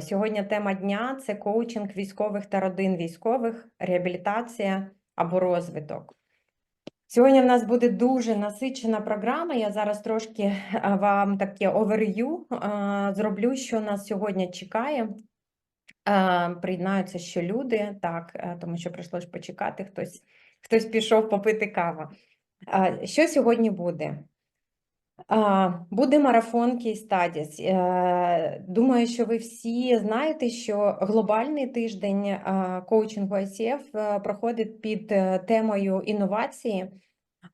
Сьогодні тема дня це коучинг військових та родин військових, реабілітація або розвиток. Сьогодні в нас буде дуже насичена програма. Я зараз трошки е, вам таке оверв'ю е, зроблю, що нас сьогодні чекає. Е, Приєднаються ще люди, так, е, тому що прийшлось почекати, хтось, хтось пішов попити каву. Що сьогодні буде? Буде марафон Studies. Е, Думаю, що ви всі знаєте, що глобальний тиждень коучингу ICF е, проходить під е, темою інновації.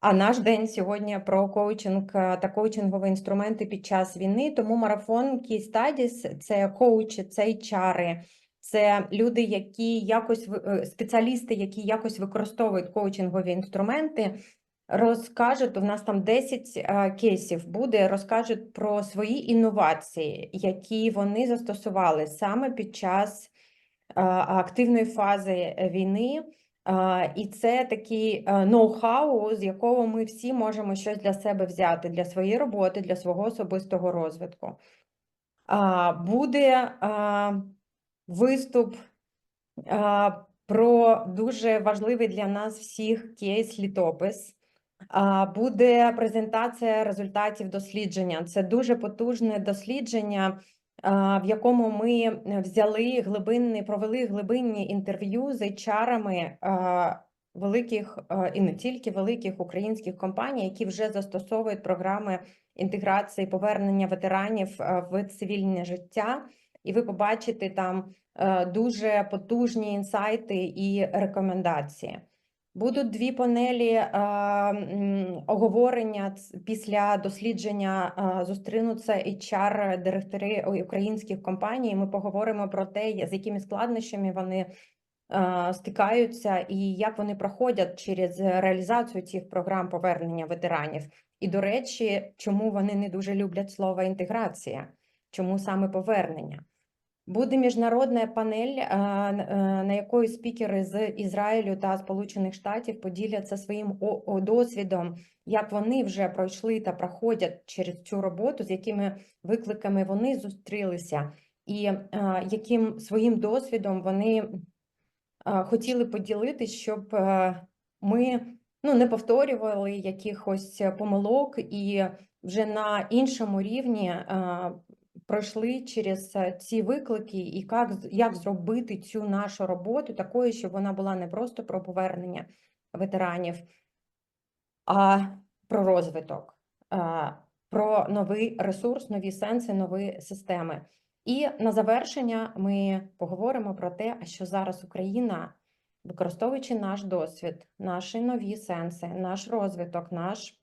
А наш день сьогодні про коучинг та коучингові інструменти під час війни. Тому марафон Studies – це коучі, це HR, це люди, які якось спеціалісти, які якось використовують коучингові інструменти. Розкажуть, у нас там 10 е, кейсів буде, розкажуть про свої інновації, які вони застосували саме під час е, активної фази війни. Е, І це такий ноу-хау, з якого ми всі можемо щось для себе взяти, для своєї роботи, для свого особистого розвитку. Буде виступ про дуже важливий для нас всіх кейс-літопис. А, Буде презентація результатів дослідження. Це дуже потужне дослідження, в якому ми взяли глибинні, провели глибинні інтерв'ю з HR-ами великих і не тільки великих українських компаній, які вже застосовують програми інтеграції повернення ветеранів в цивільне життя. І ви побачите там е, дуже потужні інсайти і рекомендації. Будуть дві панелі е, оговорення після дослідження. е, Зустрінуться HR-директори українських компаній. Ми поговоримо про те, з якими складнощами вони е, стикаються і як вони проходять через реалізацію цих програм повернення ветеранів. І, до речі, чому вони не дуже люблять слово інтеграція, чому саме повернення. Буде міжнародна панель, е, на якої спікери з Ізраїлю та Сполучених Штатів поділяться своїм досвідом, як вони вже пройшли та проходять через цю роботу, з якими викликами вони зустрілися, і яким своїм досвідом вони хотіли поділитись, щоб ми ну, не повторювали якихось помилок і вже на іншому рівні пройшли через е, ці виклики, і як, як зробити цю нашу роботу такою, щоб вона була не просто про повернення ветеранів, а про розвиток, е, про новий ресурс, нові сенси, нові системи. І на завершення ми поговоримо про те, що зараз Україна, використовуючи наш досвід, наші нові сенси, наш розвиток, наш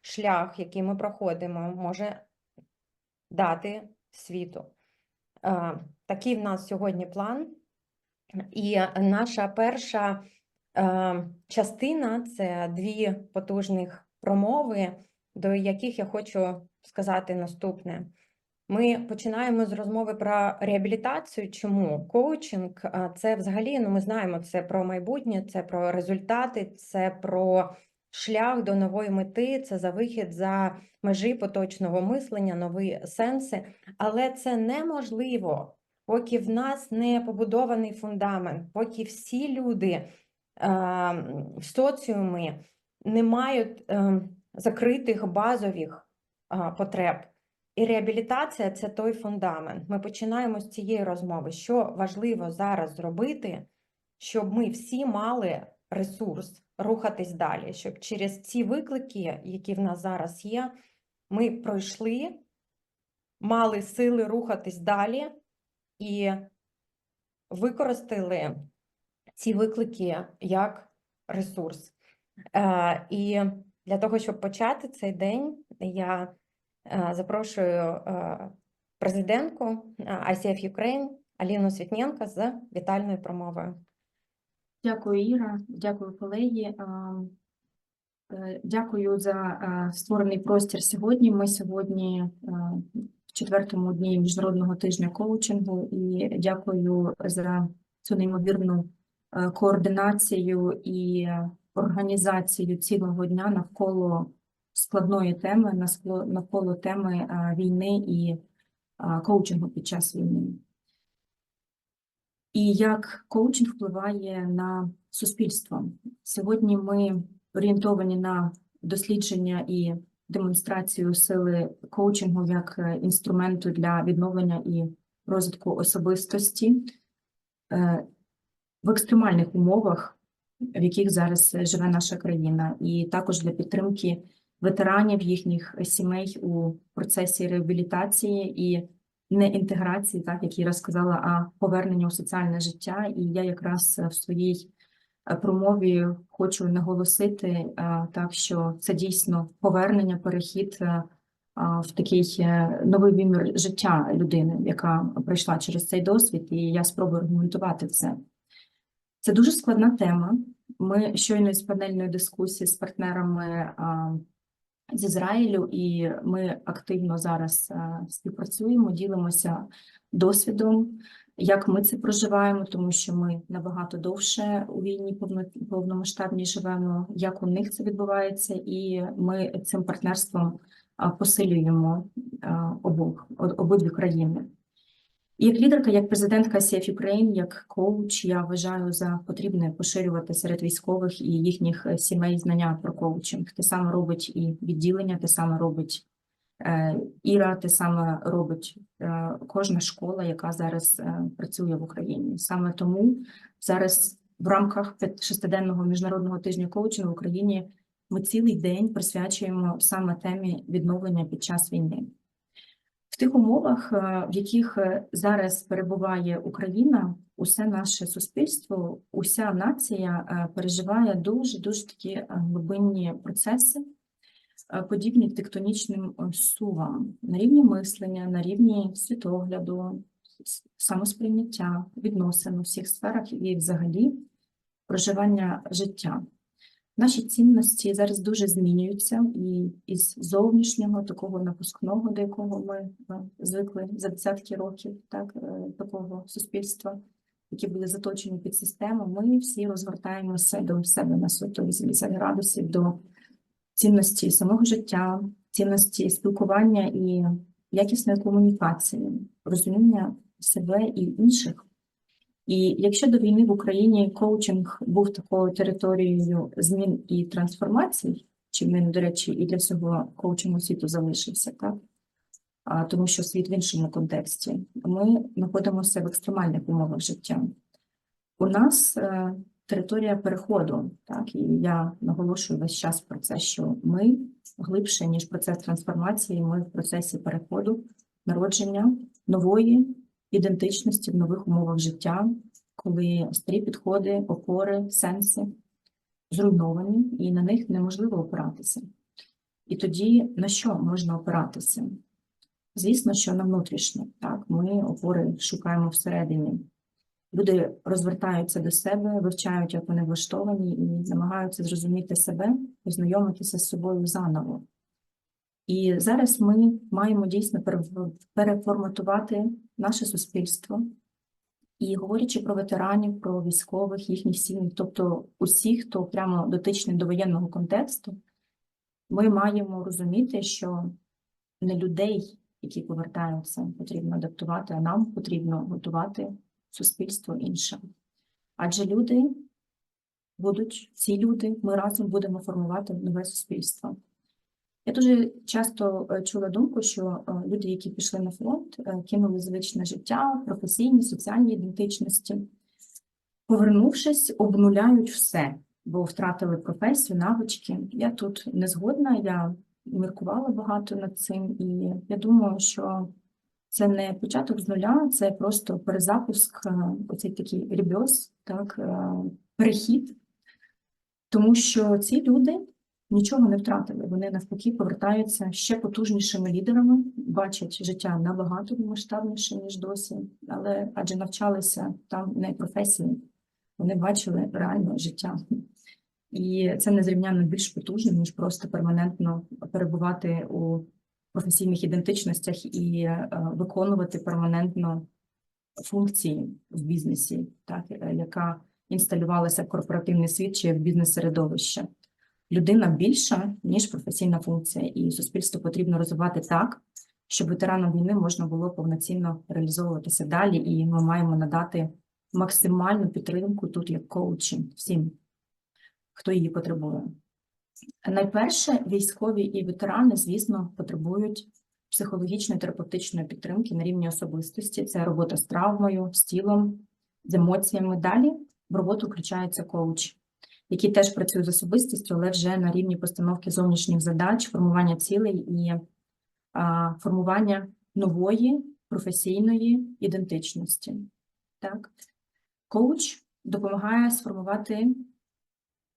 шлях, який ми проходимо, може дати світу. Е, Такий в нас сьогодні план. І наша перша е, частина це дві потужних промови, до яких я хочу сказати наступне. Ми починаємо з розмови про реабілітацію. Чому коучинг це взагалі, ну ми знаємо, це про майбутнє, це про результати, це про шлях до нової мети, це за вихід за межі поточного мислення, нові сенси. Але це неможливо, поки в нас не побудований фундамент, поки всі люди а, в соціумі не мають ем, закритих базових а, потреб. І реабілітація це той фундамент. Ми починаємо з цієї розмови. Що важливо зараз зробити, щоб ми всі мали ресурс рухатись далі, щоб через ці виклики, які в нас зараз є, ми пройшли, мали сили рухатись далі і використали ці виклики як ресурс. Е, І для того, щоб почати цей день, я е, запрошую е, президентку ICF Ukraine Аліну Світненко з вітальною промовою. Дякую, Іра, дякую, колеги. Е, Дякую за е, створений простір сьогодні. Ми сьогодні е, в четвертому дні Міжнародного тижня коучингу і дякую за цю неймовірну координацію і організацію цілого дня навколо складної теми, навколо теми війни і коучингу під час війни. І як коучинг впливає на суспільство. Сьогодні ми орієнтовані на дослідження і демонстрацію сили коучингу як е, інструменту для відновлення і розвитку особистості е, в екстремальних умовах, в яких зараз живе наша країна, і також для підтримки ветеранів їхніх сімей у процесі реабілітації і не інтеграції, так як я сказала, а повернення у соціальне життя. І я якраз е, в своїй е, промові хочу наголосити е, так, що це дійсно повернення, перехід в такий новий вимір життя людини, яка пройшла через цей досвід, і я спробую аргументувати це. Це дуже складна тема. Ми щойно із панельної дискусії з партнерами з Ізраїлю, і ми активно зараз співпрацюємо, ділимося досвідом, як ми це проживаємо, тому що ми набагато довше у війні повно- повномасштабній живемо, як у них це відбувається, і ми цим партнерством посилюємо обох обидві країни. Як лідерка, як президентка CF Ukraine, як коуч, я вважаю за потрібне поширювати серед військових і їхніх е, сімей знання про коучинг. Те саме робить і відділення, те саме робить е, Іра, те саме робить е, кожна школа, яка зараз працює в Україні. Саме тому зараз в рамках шестиденного міжнародного тижня коучингу в Україні ми цілий день присвячуємо саме темі відновлення під час війни. В тих умовах, е, в яких е, зараз перебуває Україна, усе наше суспільство, уся нація е, переживає дуже дуже такі глибинні процеси, подібні тектонічним сувам на рівні мислення, на рівні світогляду, самосприйняття, відносин у всіх сферах і взагалі проживання життя. Наші цінності зараз дуже змінюються, і із зовнішнього такого напускного, до якого ми е, звикли за десятки років, так е, такого суспільства, які були заточені під систему. Ми всі розгортаємося до себе на 180 градусів до цінності самого життя, цінності спілкування і якісної комунікації, розуміння себе і інших. І якщо до війни в Україні коучинг був такою територією змін і трансформацій, чим він, до речі, і для всього коучингу світу залишився, так? А, тому що світ в іншому контексті, ми знаходимося в екстремальних умовах життя. У нас е, територія переходу, так, і я наголошую весь час про це, що ми глибше, ніж процес трансформації, ми в процесі переходу, народження нової ідентичності в нових умовах життя, коли старі підходи, опори, сенси зруйновані, і на них неможливо опиратися. І тоді на що можна опиратися? Звісно, що на внутрішнє. Так, ми опори шукаємо всередині. Люди розвертаються до себе, вивчають, як вони влаштовані, і намагаються зрозуміти себе, познайомитися з собою заново. І зараз ми маємо дійсно переформатувати наше суспільство. І говорячи про ветеранів, про військових, їхніх сім'ї, тобто усіх, хто прямо дотичний до воєнного контексту, ми маємо розуміти, що не людей, які повертаються, потрібно адаптувати, а нам потрібно готувати суспільство інше. Адже люди будуть, ці люди, ми разом будемо формувати нове суспільство. Я дуже часто е, чула думку, що е, люди, які пішли на фронт, е, кинули звичне життя, професійні, соціальні ідентичності, повернувшись, обнуляють все, бо втратили професію, навички. Я тут не згодна, я міркувала багато над цим, і я думаю, що це не початок з нуля, це просто перезапуск, оцей такий ребьос, так, перехід, тому що ці люди нічого не втратили. Вони навпаки повертаються ще потужнішими лідерами, бачать життя набагато масштабніше, ніж досі, але адже навчалися там не професії, вони бачили реальне життя. І це незрівняно більш потужно, ніж просто перманентно перебувати у професійних ідентичностях і е, виконувати перманентно функції в бізнесі, так, е, яка інсталювалася в корпоративний світ чи в бізнес-середовище. Людина більша, ніж професійна функція, і суспільство потрібно розвивати так, щоб ветеранам війни можна було повноцінно реалізовуватися далі, і ми маємо надати максимальну підтримку тут як коучі всім, хто її потребує. Найперше, військові і ветерани, звісно, потребують психологічної терапевтичної підтримки на рівні особистості. Це робота з травмою, з тілом, з емоціями. Далі в роботу включається коуч, який теж працює з особистістю, але вже на рівні постановки зовнішніх задач, формування цілей і а, формування нової професійної ідентичності. Так? Коуч допомагає сформувати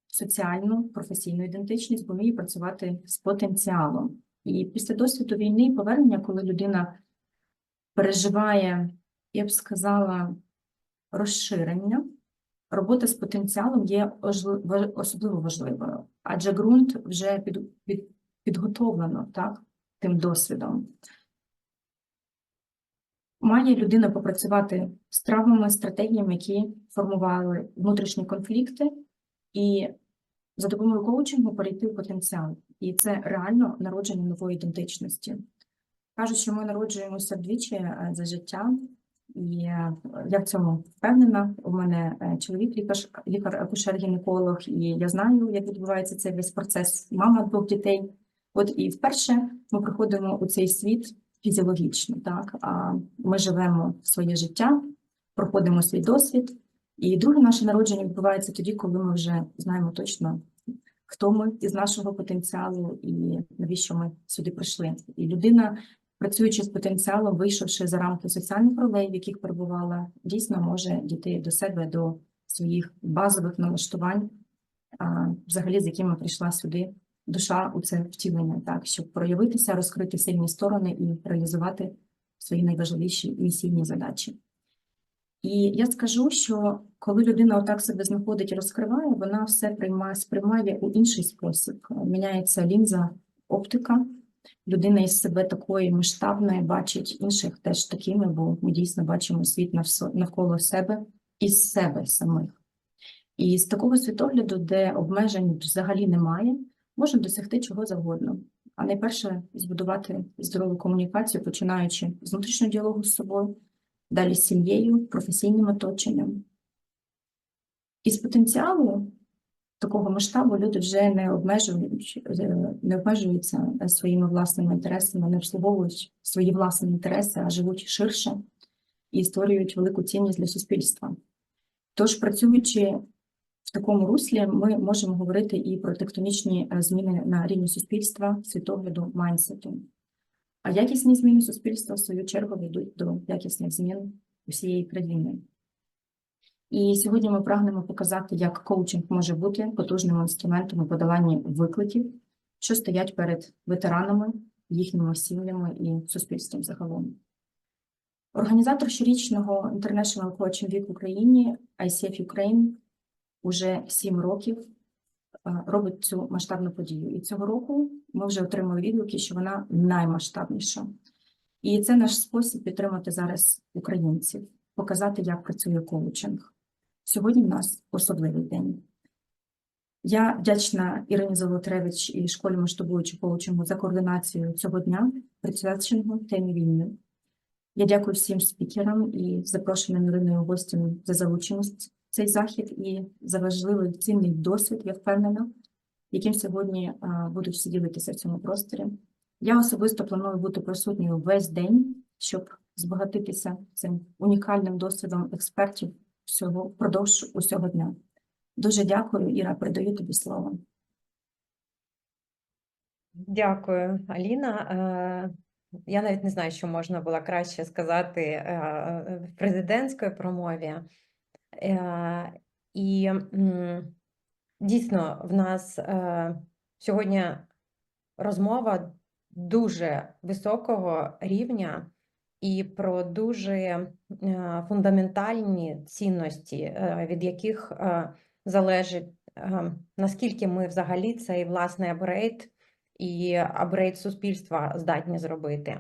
соціальну професійну ідентичність, бо вміє працювати з потенціалом. І після досвіду війни і повернення, коли людина переживає, я б сказала, розширення, робота з потенціалом є особливо важливою, адже ґрунт вже під, під, підготовлено так, тим досвідом. Має людина попрацювати з травмами, стратегіями, які формували внутрішні конфлікти, і за допомогою коучингу перейти в потенціал. І це реально народження нової ідентичності. Кажуть, що ми народжуємося вдвічі е, за життя, і е, я в цьому впевнена. У мене е, чоловік лікар, лікар-акушер-гінеколог, і я знаю, як відбувається цей весь процес. Мама двох дітей. От і вперше ми приходимо у цей світ фізіологічно. Так а ми живемо своє життя, проходимо свій досвід. І друге наше народження відбувається тоді, коли ми вже знаємо точно, хто ми із нашого потенціалу і навіщо ми сюди прийшли. І людина, працюючи з потенціалом, вийшовши за рамки соціальних ролей, в яких перебувала, дійсно може дійти до себе, до своїх базових налаштувань, взагалі з якими прийшла сюди душа у це втілення, так щоб проявитися, розкрити сильні сторони і реалізувати свої найважливіші місійні задачі. І я скажу, що коли людина отак себе знаходить і розкриває, вона все приймає, сприймає у інший спосіб. Міняється лінза, оптика. Людина із себе такої масштабної бачить інших теж такими, бо ми дійсно бачимо світ навколо себе із себе самих. І з такого світогляду, де обмежень взагалі немає, можна досягти чого завгодно. А найперше збудувати здорову комунікацію, починаючи з внутрішнього діалогу з собою, далі з сім'єю, професійним оточенням. І з потенціалу такого масштабу люди вже не обмежують, е, не обмежуються е, своїми власними інтересами, не обслуговують свої власні інтереси, а живуть ширше і створюють велику цінність для суспільства. Тож, працюючи в такому руслі, ми можемо говорити і про тектонічні е, зміни на рівні суспільства, світогляду, майнсету. А якісні зміни суспільства, в свою чергу, ведуть до якісних змін усієї країни. І сьогодні ми прагнемо показати, як коучинг може бути потужним інструментом у подоланні викликів, що стоять перед ветеранами, їхніми сім'ями і суспільством загалом. Організатор щорічного International Coaching Week в Україні ICF Ukraine уже сім років е, робить цю масштабну подію. І цього року ми вже отримали відгуки, що вона наймасштабніша. І це наш спосіб підтримати зараз українців, показати, як працює коучинг. Сьогодні в нас особливий день. Я вдячна Ірині Золотревич і школі масштабуючого коучингу за координацію цього дня, присвяченого темі війни. Я дякую всім спікерам і запрошеним Іриною гостям за залученість в цей захід і за важливий цінний досвід, я впевнена, яким сьогодні будуть всі ділитися в цьому просторі. Я особисто планую бути присутньою весь день, щоб збагатитися цим унікальним досвідом експертів всього впродовж усього дня. Дуже дякую, Іра, передаю тобі слово. Дякую, Аліна. Е, Я навіть не знаю, що можна було краще сказати е, в президентській промові. Е, І дійсно, в нас е, сьогодні розмова дуже високого рівня і про дуже е, фундаментальні цінності, е, від яких е, залежить, е, наскільки ми взагалі цей власний апгрейд і апгрейд суспільства здатні зробити.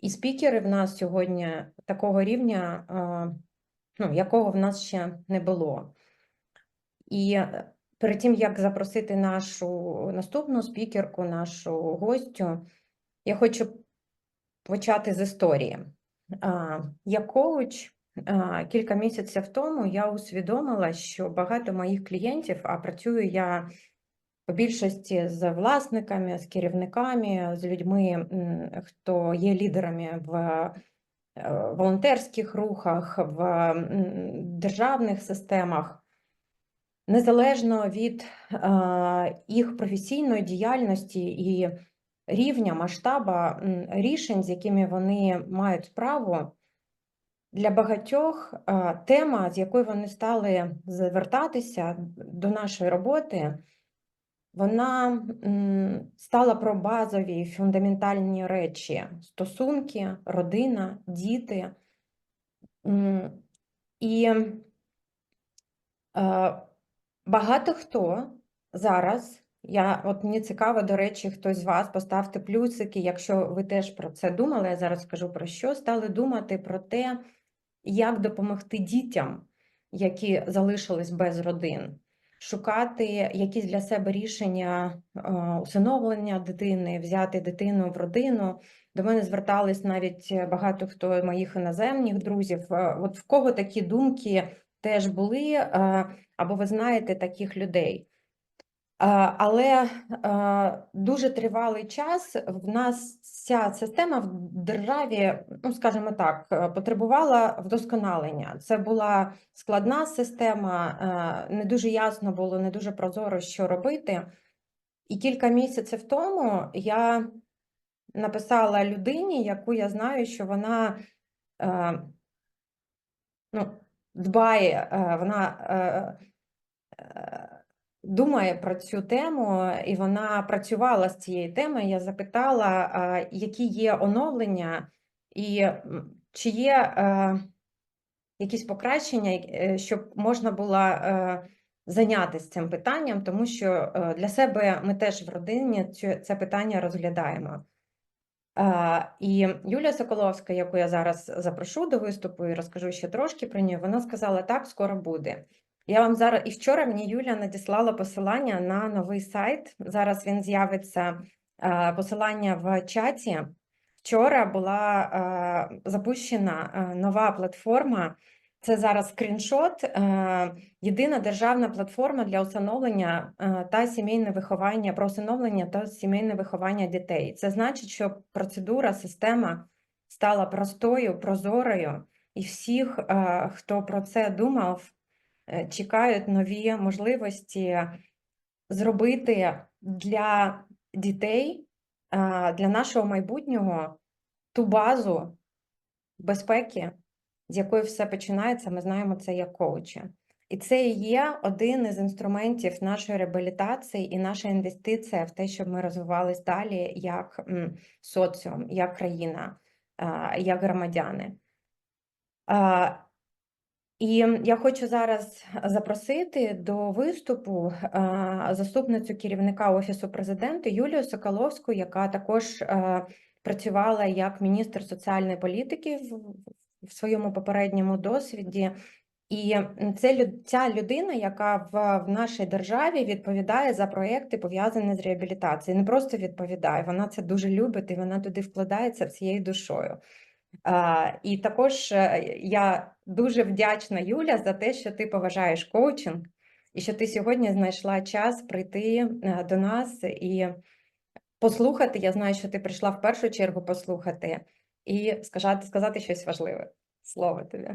І спікери в нас сьогодні такого рівня, ну, якого в нас ще не було. І перед тим, як запросити нашу наступну спікерку, нашу гостю, я хочу почати з історії. А, Я коуч кілька місяців тому я усвідомила, що багато моїх клієнтів, а працюю я по більшості з власниками, з керівниками, з людьми, хто є лідерами в е, волонтерських рухах, в державних системах, незалежно від е, їх професійної діяльності і рівня, масштаба рішень, з якими вони мають справу, для багатьох тема, з якою вони стали звертатися до нашої роботи, вона стала про базові фундаментальні речі: стосунки, родина, діти. І багато хто зараз, я, от мені цікаво, до речі, хтось з вас поставте плюсики, якщо ви теж про це думали, я зараз скажу про що, стали думати про те, як допомогти дітям, які залишились без родин, шукати якісь для себе рішення е, усиновлення дитини, взяти дитину в родину. До мене звертались навіть багато хто моїх іноземних друзів. Е, От в кого такі думки теж були, е, або ви знаєте таких людей. Е, Але е, дуже тривалий час в нас ця система в державі, ну скажімо так, е, потребувала вдосконалення. Це була складна система, не дуже ясно було, не дуже прозоро, що робити. І кілька місяців тому я написала людині, яку я знаю, що вона ну, дбає, вона думає про цю тему, і вона працювала з цією темою. Я запитала, які є оновлення, і чи є е, якісь покращення, е, щоб можна було е, зайнятися цим питанням, тому що для себе ми теж в родині це питання розглядаємо. І Юлія Соколовська, яку я зараз запрошу до виступу і розкажу ще трошки про неї, вона сказала, так, скоро буде. Я вам зараз і вчора мені Юля надіслала посилання на новий сайт. Зараз він з'явиться е, посилання в чаті. Вчора була е, запущена е, нова платформа. Це зараз скріншот. Єдина державна платформа для усиновлення та сімейне виховання, про усиновлення та сімейне виховання дітей. Це значить, що процедура, система стала простою, прозорою, і всіх, хто про це думав, чекають нові можливості зробити для дітей, е, для нашого майбутнього ту базу безпеки, з якої все починається. Ми знаємо це як коучі. І це є один із інструментів нашої реабілітації і наша інвестиція в те, щоб ми розвивались далі як соціум, як країна, як громадяни. І я хочу зараз запросити до виступу заступницю керівника Офісу президента Юлію Соколовську, яка також працювала як міністр соціальної політики в, своєму попередньому досвіді. І це ця людина, яка в, в нашій державі відповідає за проекти, пов'язані з реабілітацією. Не просто відповідає, вона це дуже любить і вона туди вкладається всією душою. І також е, я дуже вдячна, Юля, за те, що ти поважаєш коучинг і що ти сьогодні знайшла час прийти е, до нас і послухати. Я знаю, що ти прийшла в першу чергу послухати і сказати, сказати щось важливе. Слово тобі.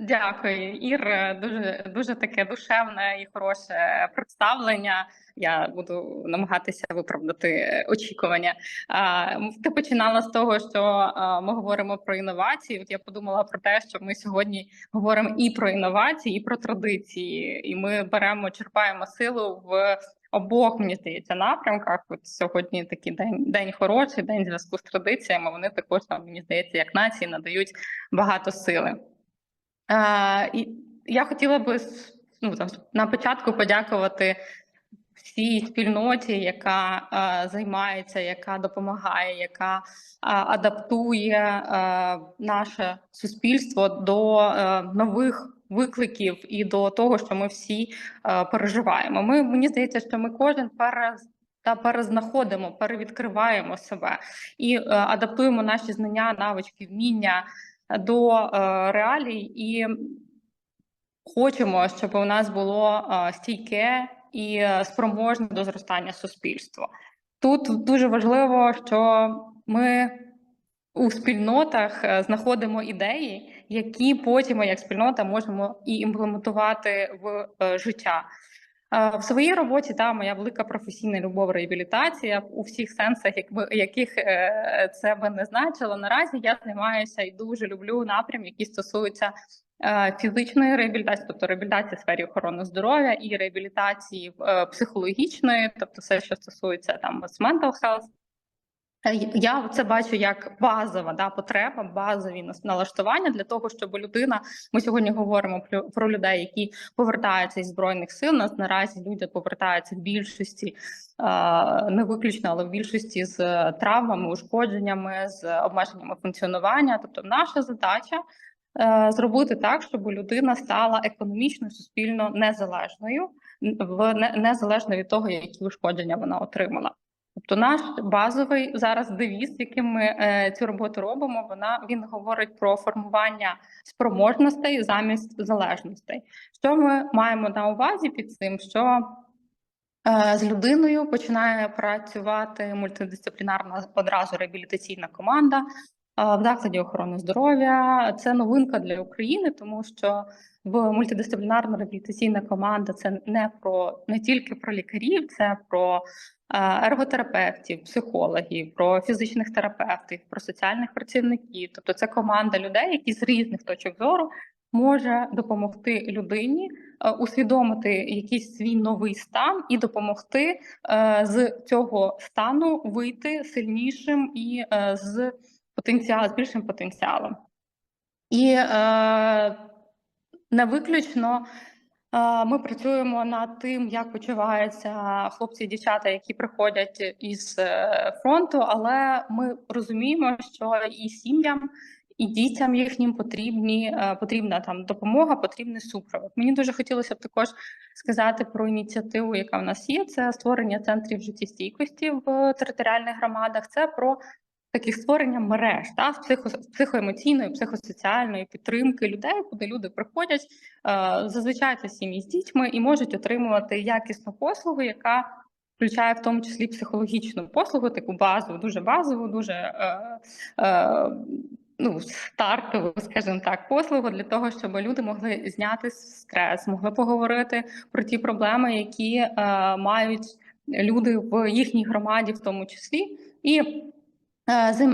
Дякую, Ір. Дуже дуже таке душевне і хороше представлення. Я буду намагатися виправдати очікування. Ти починала з того, що ми говоримо про інновації. От я подумала про те, що ми сьогодні говоримо і про інновації, і про традиції, і ми беремо, черпаємо силу в обох, мені здається, напрямках. От сьогодні такий день, день хороший, день зв'язку з традиціями. Вони також нам, мені здається, як нації надають багато сили. Е, і я хотіла би ну, там, на початку подякувати всій спільноті, яка е, займається, яка допомагає, яка е, адаптує е, наше суспільство до е, нових викликів і до того, що ми всі е, переживаємо. Ми мені здається, що ми кожен перез та перезнаходимо, перевідкриваємо себе і е, адаптуємо наші знання, навички, вміння до е, реалій і хочемо, щоб у нас було е, стійке і е, спроможне до зростання суспільство. Тут дуже важливо, що ми у спільнотах знаходимо ідеї, які потім ми як спільнота можемо і імплементувати в життя. В своїй роботі та моя велика професійна любов реабілітація у всіх сенсах, якби яких е, це би не значило. Наразі я займаюся і дуже люблю напрям, які стосуються е, фізичної реабілітації, тобто реабілітації в сфері охорони здоров'я і реабілітації е, психологічної, тобто все, що стосується там mental health. Е, Я це бачу як базова да, потреба, базові налаштування для того, щоб людина. Ми сьогодні говоримо про, людей, які повертаються із збройних сил. Нас наразі люди повертаються в більшості, е, не виключно, але в більшості з е, травмами, ушкодженнями, з обмеженнями функціонування. Тобто, наша задача зробити так, щоб людина стала економічно суспільно незалежною, в незалежно від того, які ушкодження вона отримала. Тобто наш базовий зараз девіз, яким ми е, цю роботу робимо, вона він говорить про формування спроможностей замість залежностей. Що ми маємо на увазі під цим? Що е, з людиною починає працювати мультидисциплінарна одразу реабілітаційна команда в закладі охорони здоров'я. Це новинка для України, тому що в мультидисциплінарна реабілітаційна команда це не про не тільки про лікарів, це про е, ерготерапевтів, психологів, про фізичних терапевтів, про соціальних працівників. Тобто, це команда людей, які з різних точок зору може допомогти людині е, усвідомити якийсь свій новий стан і допомогти е, з цього стану вийти сильнішим і з потенціал, з більшим потенціалом. І е, не виключно е, ми працюємо над тим, як почуваються хлопці і дівчата, які приходять із е, фронту, але ми розуміємо, що і сім'ям, і дітям їхнім потрібні е, потрібна там допомога, потрібний супровід. Мені дуже хотілося б також сказати про ініціативу, яка в нас є. Це створення центрів життєстійкості в територіальних громадах. Це про таких створення мереж та з психо, психоемоційної, психосоціальної підтримки людей, куди люди приходять е, зазвичай це сім'ї з дітьми і можуть отримувати якісну послугу, яка включає в тому числі психологічну послугу, таку базову, дуже базову, дуже е, е, ну, стартову, скажімо так, послугу для того, щоб люди могли зняти стрес, могли поговорити про ті проблеми, які е, мають люди в їхній громаді, в тому числі, і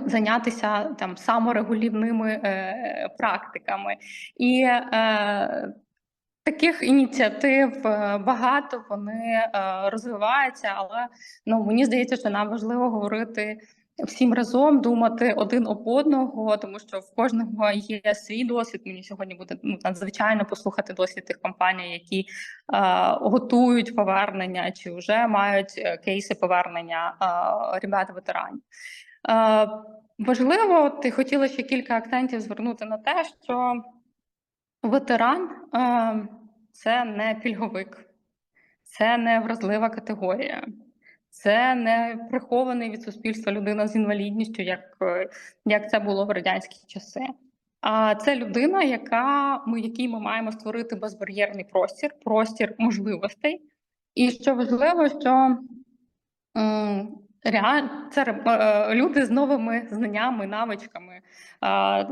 зайнятися там саморегулівними е, практиками. І е, таких ініціатив е, багато, вони е, розвиваються, але ну, мені здається, що нам важливо говорити всім разом, думати один об одного, тому що в кожного є свій досвід. Мені сьогодні буде ну, надзвичайно послухати досвід тих компаній, які е, готують повернення чи вже мають е, кейси повернення е, ребят-ветеранів. Е, Важливо, ти хотіла ще кілька акцентів звернути на те, що ветеран е, це не пільговик, це не вразлива категорія, це не прихований від суспільства людина з інвалідністю, як, е, як це було в радянські часи. А це людина, яка ми, якій ми маємо створити безбар'єрний простір, простір можливостей. І що важливо, що м, реаль... це е, люди з новими знаннями, навичками, е,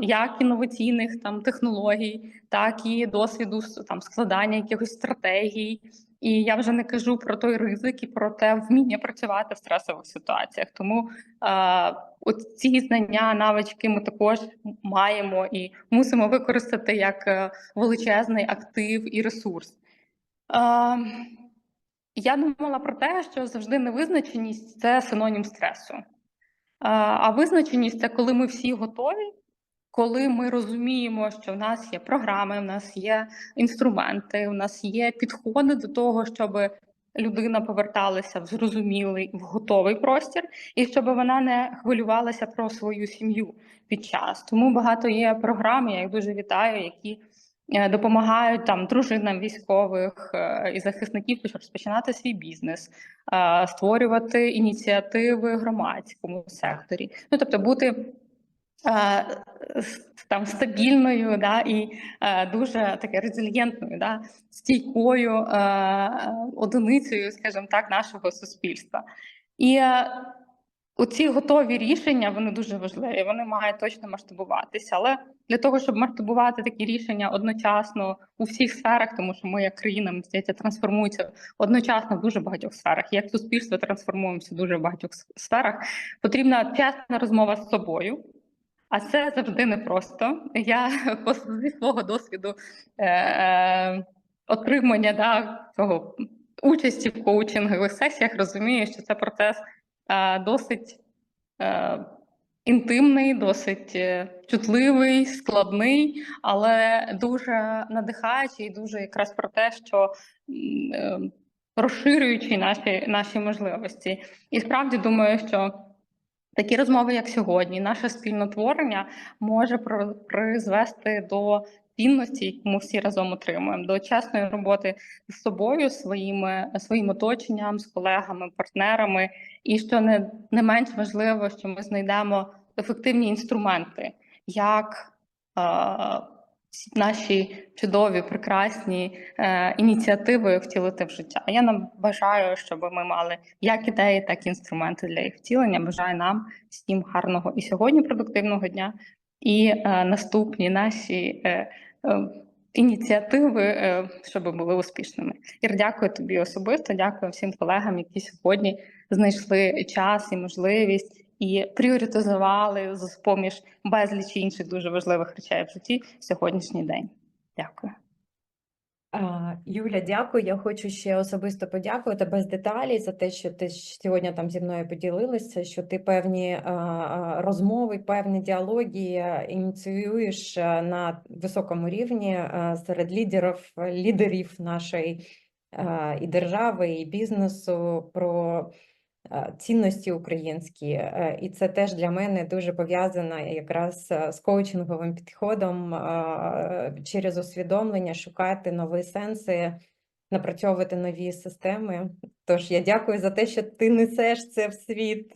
як інноваційних там технологій, так і досвіду там складання якихось стратегій. І я вже не кажу про той ризик і про те вміння працювати в стресових ситуаціях. Тому е, ці знання, навички ми також маємо і мусимо використати як е, величезний актив і ресурс. Е, я думала про те, що завжди невизначеність це синонім стресу. А визначеність це коли ми всі готові, коли ми розуміємо, що в нас є програми, в нас є інструменти, в нас є підходи до того, щоб людина поверталася в зрозумілий, в готовий простір, і щоб вона не хвилювалася про свою сім'ю під час. Тому багато є програм, я їх дуже вітаю, які допомагають там дружинам військових е, і захисників щоб розпочинати свій бізнес, е, створювати ініціативи в громадському секторі. Ну тобто бути е, там стабільною, да, і е, дуже таке резильєнтною, да, стійкою е, одиницею, скажімо так, нашого суспільства. І е, оці готові рішення вони дуже важливі. Вони мають точно масштабуватися. Але для того, щоб масштабувати такі рішення одночасно у всіх сферах, тому що ми як країна мені здається трансформується одночасно в дуже багатьох сферах. Як суспільство трансформуємося дуже багатьох сферах. Потрібна чесна розмова з собою. А це завжди непросто. Я зі свого досвіду е, е, отримання да, цього участі в коучингових сесіях розумію, що це процес досить е, інтимний, досить е, чутливий, складний, але дуже надихаючий, дуже якраз про те, що е, розширюючи наші, наші можливості. І справді думаю, що такі розмови, як сьогодні, наше спільне творення може призвести до цінності, яку ми всі разом отримуємо, до чесної роботи з собою, своїми своїм оточенням, з колегами, партнерами, і що не, не менш важливо, що ми знайдемо ефективні інструменти, як е, наші чудові, прекрасні е, ініціативи втілити в життя. Я нам бажаю, щоб ми мали як ідеї, так і інструменти для їх втілення. Бажаю нам всім гарного і сьогодні продуктивного дня, і е, наступні наші е, е, ініціативи, щоб були успішними. Ір, дякую тобі особисто. Дякую всім колегам, які сьогодні знайшли час і можливість і пріоритизували з поміж безлічі інших дуже важливих речей в житті сьогоднішній день. Дякую. Юля, дякую. Я хочу ще особисто подякувати без деталей за те, що ти сьогодні там зі мною поділилася, що ти певні розмови, певні діалоги ініціюєш на високому рівні серед лідерів, лідерів нашої і держави, і бізнесу про цінності українські. Е, І це теж для мене дуже пов'язано якраз з коучинговим підходом через усвідомлення шукати нові сенси, напрацьовувати нові системи. Тож я дякую за те, що ти несеш це в світ.